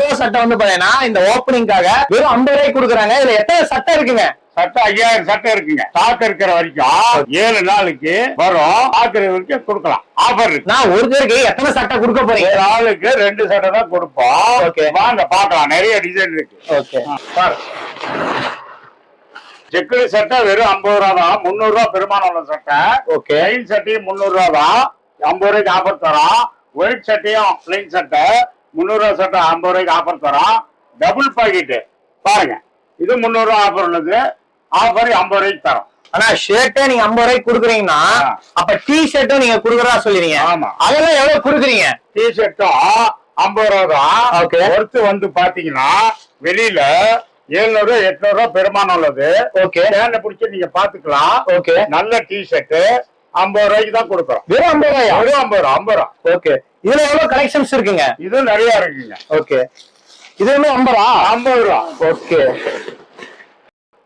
ரூபாய் சட்டை வந்து பாத்தீங்கன்னா இந்த ஓப்பனிங்காக வெறும் ஐம்பது ரூபாய்க்கு கொடுக்குறாங்க. இதுல எத்தனை சட்டை இருக்குங்க? சட்டை ஐயாயிரம் சட்டை இருக்குங்க. ஸ்டாக் இருக்கிற வரைக்கும் ஏழு நாளுக்கு வரும். ஸ்டாக் வரைக்கும் கொடுக்கலாம். ஆஃபர் நான் ஒருத்தருக்கு எத்தனை சட்டை கொடுக்க போறீங்க? ஒரு ஆளுக்கு ரெண்டு சட்டை தான் கொடுப்போம். வாங்க பார்க்கலாம். நிறைய டிசைன் இருக்கு. ஓகே. செக்குடு சட்டை வெறும் ஐம்பது ரூபா தான். முந்நூறு ரூபா பெருமானம் உள்ள சட்டை. ஓகே. சட்டையும் முந்நூறு ரூபா தான். ஐம்பது ரூபாய்க்கு ஆஃபர் தரோம். ஒயிட் சட்டையும் பிளைன் சட்டை. முந்நூறு ரூபா சட்டை ஐம்பது ரூபாய்க்கு ஆஃபர் தரோம். டபுள் பாக்கெட் பாருங்க. இது முந்நூறு ரூபா ஆஃபர் உள்ளது. ஆஃபர் ஐம்பது ரூபாய்க்கு தரோம். ஆனா ஷர்ட்டே நீங்க ஐம்பது ரூபாய்க்கு கொடுக்குறீங்கன்னா. அப்ப டி ஷர்ட்டும் நீங்க குடுக்கறதா சொல்லிருங்க ஆமா. அதெல்லாம் எவ்வளவு குடுக்குறீங்க? டிஷர்ட்டும் ஐம்பது ரூபா தான். ஒருத்து வந்து பாத்தீங்கன்னா வெளியில எழுநூறு எட்நூறு ரூபா பெருமானம் உள்ளது. ஓகே பேண்ட பிடிச்சி நீங்க பாத்துக்கலாம். ஓகே நல்ல டிஷர்ட் ஐம்பது ரூபாய்க்கு தான் கொடுக்குறோம். வெறும் ஐம்பது ரூபாயா? வெறும் ஐம்பது ரூபா ஐம்பது ரூபா. ஓகே இதுல எவ்வளவு கலெக்ஷன்ஸ் இருக்குங்க? இது நிறைய இருக்குங்க. ஓகே இதுவுமே ஐம்பது? ரூபா ஐம்பது ரூபா. ஓகே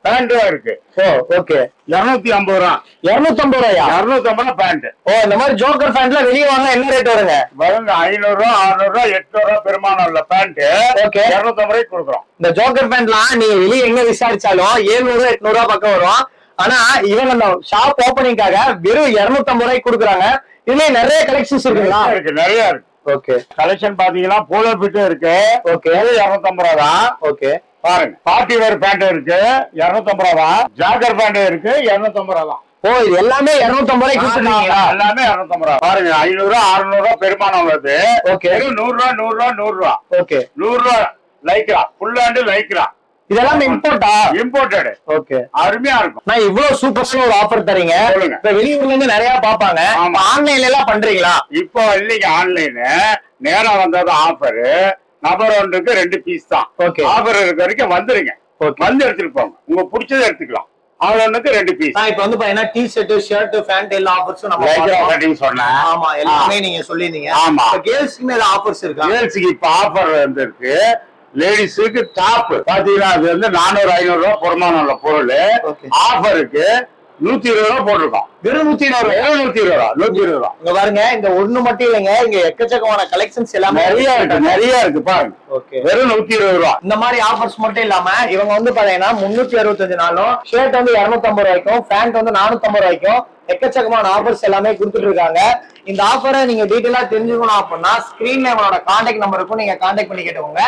பேண்ட் இருக்கு. ஓ ஓகே இருநூத்தி ஐம்பது ரூபா. இருநூத்தி ஐம்பது ரூபாயா? இருநூத்தி ஐம்பது ரூபா பேண்ட் ஓ இந்த மாதிரி ஜோக்கர் பேண்ட்ல வெளியே வாங்க என்ன ரேட் வருங்க? வருங்க ஐநூறு ரூபா அறுநூறு ரூபா எட்நூறு ரூபா பெருமானம் உள்ள பேண்ட் Okay. இருநூத்தி ஐம்பது ரூபாய்க்கு கொடுக்குறோம். இந்த ஜோக்கர் பேண்ட்லாம் நீங்க வெளியே எங்க விசாரிச்சாலும் ஏழுநூறு எட்நூறு ரூபாய் பக்கம் வரும். ஆனா இவங்க இந்த ஷாப் ஓப்பனிங்காக வெறும் இருநூத்தி ஐம்பது ரூபாய்க்கு கொடுக்குறாங்க. இதுலயே நிறைய கலெக்ஷன்ஸ் இருக்குங்களா? இருக்கு நிறைய இருக்கு. ஓகே கலெக்ஷன் பாத்தீங்கன்னா போலோ பிட்டும் இருக்கு. Okay. இது இருநூத்தம்பது ரூபா தான். ஓகே பாருங்க பார்ட்டி வேர் பேண்ட் இருக்கு இருநூத்தம்பது ரூபா தான். ஜாக்கர் பேண்ட் இருக்கு இருநூத்தம்பது ரூபா தான். ஓ இது எல்லாமே இருநூத்தி ஐம்பது ரூபாய்க்கு கொடுத்துருக்கீங்களா? எல்லாமே இருநூத்தம்பது ரூபா. பாருங்க ஐநூறு ரூபா அறுநூறு ரூபா பெருமானம் உள்ளது. வெறும் நூறு ரூபா நூறு ரூபா நூறு ரூபா. ஓகே நூறு ரூபா லைக்ரா ஃபுல் ஹேண்டு லைக்ரா இதெல்லாம் இம்போர்ட்டா இம்போர்ட்டட் ஓகே அருமையா இருக்கும். நான் இவ்வளவு சூப்பர்ஸ்ல ஒரு ஆஃபர் தரீங்க. இப்ப வெளியூர்ல இருந்து நிறைய பாப்பாங்க. ஆன்லைன்ல எல்லாம் பண்றீங்களா? இப்போ இல்லைங்க ஆன்லைனு நேரா வந்தது ஆஃபர் நபர் ஒன்றுக்கு ரெண்டு பீஸ் தான். Okay. ஆஃபர் இருக்க வரைக்கும் வந்துருங்க. வந்து எடுத்துட்டு போங்க. உங்க பிடிச்சதை எடுத்துக்கலாம். ஆள் ஒண்ணுக்கு ரெண்டு பீஸ் நான் இப்ப வந்து பாத்தீங்கன்னா டி ஷர்ட் ஷர்ட் பேண்ட் எல்லா ஆஃபர்ஸும் நம்ம சொன்னேன் ஆமா எல்லாமே நீங்க சொல்லிருந்தீங்க ஆமா. கேர்ள்ஸ்க்குமே ஆஃபர்ஸ் இருக்கா? கேர்ள்ஸுக்கு இப்ப ஆஃபர் வந்திருக்கு லேடிஸுக்கு டாப் பாத்தீங்கன்னா அது வந்து நானூறு ஐநூறு ரூபாய் பொறுமானம் உள்ள பொருள். ஆஃபருக்கு நூத்தி இருபது ரூபா போட்டிருக்கோம். வெறும் நூத்தி இருபது ரூபாய். வெறும் நூத்தி இருபது ரூபா நூத்தி இருபது ரூபா. இங்க பாருங்க இந்த ஒண்ணு மட்டும் இல்லைங்க இங்க எக்கச்சக்கமான கலெக்ஷன்ஸ் எல்லாமே நிறைய இருக்கு நிறைய இருக்கு பாருங்க. ஓகே வெறும் நூத்தி இருபது ரூபா. இந்த மாதிரி ஆஃபர்ஸ் மட்டும் இல்லாம இவங்க வந்து பாத்தீங்கன்னா முன்னூத்தி அறுபத்தஞ்சு நாளும் ஷர்ட் வந்து இருநூத்தி ஐம்பது ரூபாய்க்கும் பேண்ட் வந்து நானூத்தி ஐம்பது ரூபாய்க்கும் எக்கச்சக்கமான ஆஃபர்ஸ் எல்லாமே கொடுத்துட்டு இருக்காங்க. இந்த ஆஃபரை நீங்க டீட்டெயிலா தெரிஞ்சுக்கணும் அப்படின்னா ஸ்கிரீன்ல இவங்களோட கான்டாக்ட் நம்பருக்கும் நீங்க கான்டாக்ட் பண்ணி கேட்டுக்கோங்க.